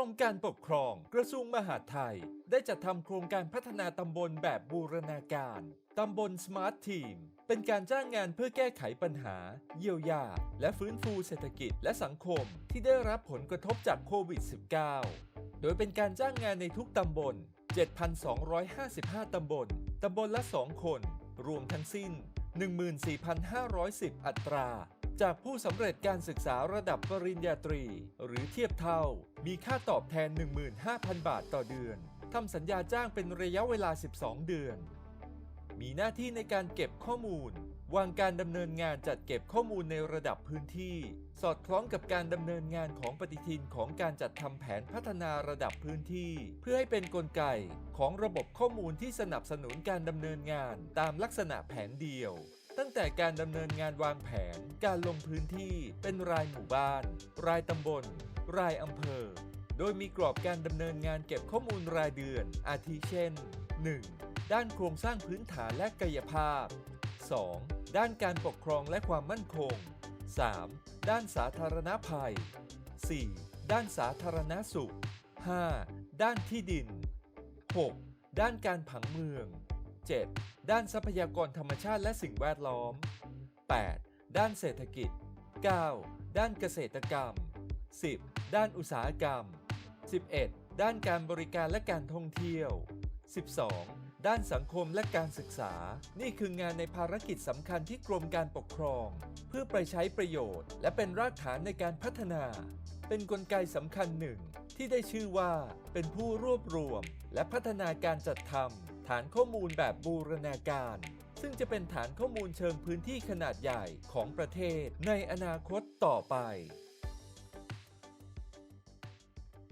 รมการปกครอง กระทรวงมหาดไทย ได้จัดทำโครงการพัฒนาตำบลแบบบูรณาการ ตำบลสมาร์ททีม เป็นการจ้างงานเพื่อแก้ไขปัญหา เยียวยา และฟื้นฟูเศรษฐกิจและสังคมที่ได้รับผลกระทบจากโควิด -19 โดยเป็นการจ้างงานในทุกตำบล 7,255 ตำบล ตำบลละ 2 คน รวมทั้งสิ้น 14,510 อัตรา จากผู้สำเร็จการศึกษาระดับปริญญาตรี หรือเทียบเท่า มีค่าตอบแทน 15,000 บาทต่อเดือนทำสัญญาจ้างเป็นระยะเวลา 12 เดือน มีหน้าที่ในการเก็บข้อมูล วางการดำเนินงานจัดเก็บข้อมูลในระดับพื้นที่ สอดคล้องกับการดำเนินงานของปฏิทินของการจัดทำแผนพัฒนาระดับพื้นที่ เพื่อให้เป็นนกลไกของระบบข้อมูลที่สนับสนุนการดำเนินงานตามลักษณะแผนเดียว ตั้งแต่การดำเนินงานวางแผน การลงพื้นที่เป็นรายหมู่บ้าน รายตำบล รายอำเภอ โดยมีกรอบการดำเนินงานเก็บข้อมูลรายเดือน อาทิเช่น 1. ด้านโครงสร้างพื้นฐานและกายภาพ 2. ด้านการปกครองและความมั่นคง 3. ด้านสาธารณภัย 4. ด้านสาธารณสุข 5. ด้านที่ดิน 6. ด้านการผังเมือง 7. ด้านทรัพยากรธรรมชาติและสิ่งแวดล้อม 8. ด้านเศรษฐกิจ 9. ด้านเกษตรกรรม 10. ด้านอุตสาหกรรม 11. ด้านการบริการและการท่องเที่ยว 12. ด้านสังคมและการศึกษา นี่คืองานในภารกิจสำคัญที่กรมการปกครอง เพื่อไปใช้ประโยชน์ และเป็นรากฐานในการพัฒนา เป็นนกลไกสำคัญหนึ่ง ที่ได้ชื่อว่า เป็นผู้รวบรวม และพัฒนาการจัดทำ ฐานข้อมูลแบบบูรณาการ ซึ่งจะเป็นฐานข้อมูลเชิงพื้นที่ขนาดใหญ่ของประเทศในอนาคตต่อไป